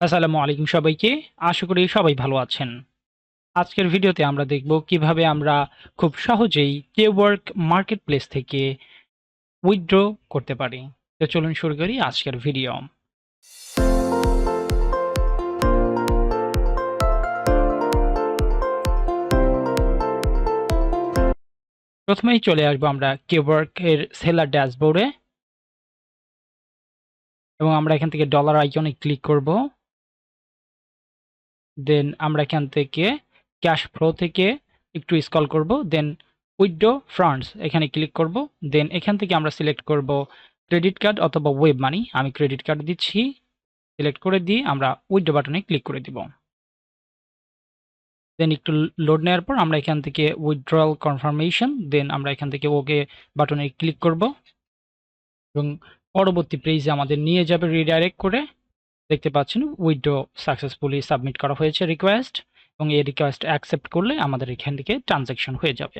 আসসালামু আলাইকুম সবাইকে। আশা করি সবাই ভালো আছেন। আজকের ভিডিওতে আমরা দেখব কীভাবে আমরা খুব সহজেই কেওয়ার্ক মার্কেট প্লেস থেকে উইথড্র করতে পারি। তো চলুন শুরু করি আজকের ভিডিও। প্রথমেই চলে আসব আমরা কেওয়ার্ক এর সেলার ড্যাশবোর্ডে এবং আমরা এখান থেকে ডলার আইকনে ক্লিক করব। দেন আমরা এখান থেকে ক্যাশ ফ্লো থেকে একটু স্কল করব। দেন উইথড্র ফ্রান্ডস এখানে ক্লিক করব। দেন এখান থেকে আমরা সিলেক্ট করব ক্রেডিট কার্ড অথবা ওয়েব মানি আমি ক্রেডিট কার্ড দিচ্ছি। সিলেক্ট করে দিয়ে আমরা উইথড্র বাটনে ক্লিক করে দিব। দেন একটু লোড নেওয়ার পর আমরা এখান থেকে উইথড্রয়াল কনফার্মেশন দেন আমরা এখান থেকে ওকে বাটনে ক্লিক করব। এবং পরবর্তী পেজে আমাদের নিয়ে যাবে রিডাইরেক্ট করে। দেখতে পাচ্ছেন উইথড্র সাকসেসফুলি সাবমিট করা হয়েছে রিকোয়েস্ট এবং এই রিকোয়েস্ট অ্যাকসেপ্ট করলে আমাদের এখান থেকে ট্রানজ্যাকশন হয়ে যাবে।